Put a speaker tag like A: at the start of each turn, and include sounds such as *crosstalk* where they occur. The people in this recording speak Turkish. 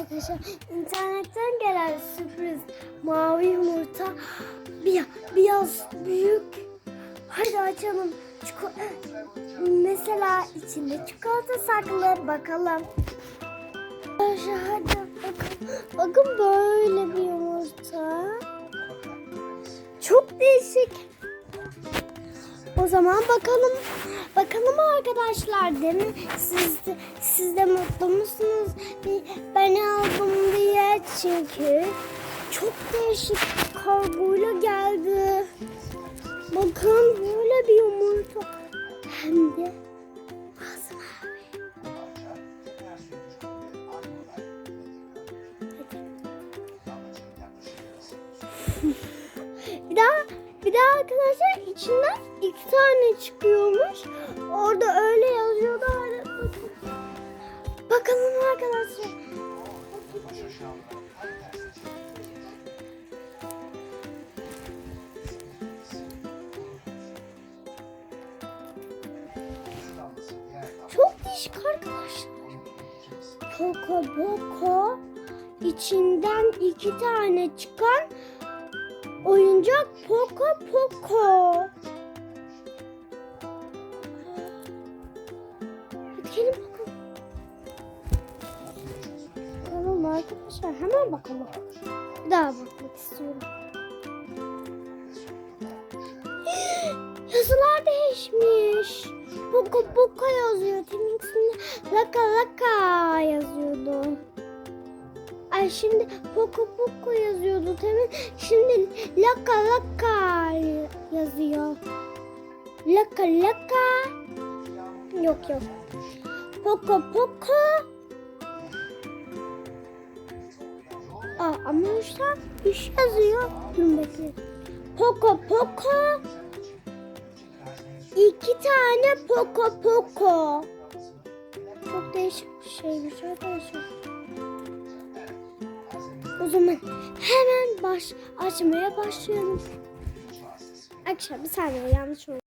A: arkadaşlar internetten gelen sürpriz mavi yumurta bir, biraz büyük. Hadi açalım. Çiko- Mesela içinde çikolata saklı bakalım. Arkadaşlar hadi bakın. Bakın böyle bir yumurta. Çok değişik. O zaman bakalım. Bakalım arkadaşlar değil mi? Siz siz de mutlu musunuz? Ben aldım diye çünkü çok değişik kargoyla geldi. Bakın böyle bir yumurta. Hem de masmavi. Bir daha bir daha arkadaşlar içinden iki tane çıkıyormuş. Orada öyle yazıyordu. Bakın. Bakalım arkadaşlar. Çok değişik arkadaşlar. Poco Poco içinden iki tane çıkan oyuncak Poco Poco. Hadi bakalım. Arkadaşlar hemen bakalım. Bir daha bakmak istiyorum. *gasps* Yazılar değişmiş. Poco Poco yazıyor. Teminkisinde Laka Laka yazıyordu. Ay şimdi Poco Poco yazıyordu temin. Şimdi Laka Laka yazıyor. Laka Laka. Yok yok. Poco Poco. Aa, ama üstten üç yazıyor. Dur bekle. Poco Poco. İki tane Poco Poco. Çok değişik bir şeymiş arkadaşlar. O zaman hemen baş açmaya başlıyorum. Arkadaşlar bir saniye yanlış oldu.